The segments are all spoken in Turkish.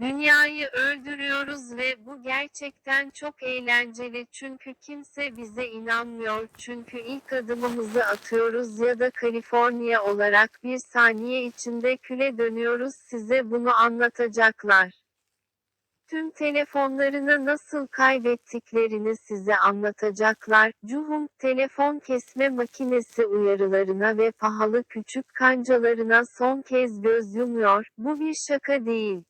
Dünyayı öldürüyoruz ve bu gerçekten çok eğlenceli çünkü kimse bize inanmıyor çünkü ilk adımımızı atıyoruz ya da Kaliforniya olarak bir saniye içinde küle dönüyoruz size bunu anlatacaklar. Tüm telefonlarını nasıl kaybettiklerini size anlatacaklar. Cuhum, telefon kesme makinesi uyarılarına ve pahalı küçük kancalarına son kez göz yumuyor. Bu bir şaka değil.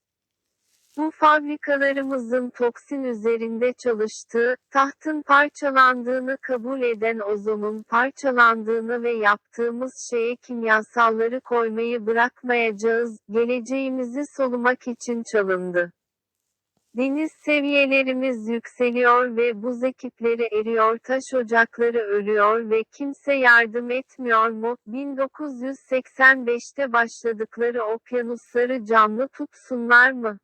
Bu fabrikalarımızın toksin üzerinde çalıştığı, tahtın parçalandığını kabul eden ozonun parçalandığını ve yaptığımız şeye kimyasalları koymayı bırakmayacağız, geleceğimizi solumak için çalındı. Deniz seviyelerimiz yükseliyor ve buz ekipleri eriyor, taş ocakları ölüyor ve kimse yardım etmiyor mu? 1985'te başladıkları okyanusları canlı tutsunlar mı?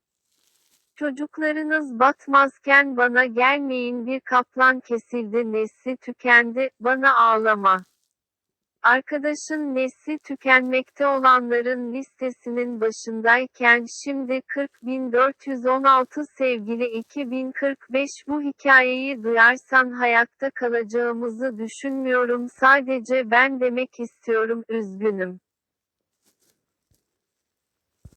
Çocuklarınız batmazken bana gelmeyin bir kaplan kesildi nesli tükendi, bana ağlama. Arkadaşın nesli tükenmekte olanların listesinin başındayken şimdi 40.416 sevgili 2045 bu hikayeyi duyarsan hayatta kalacağımızı düşünmüyorum sadece ben demek istiyorum üzgünüm.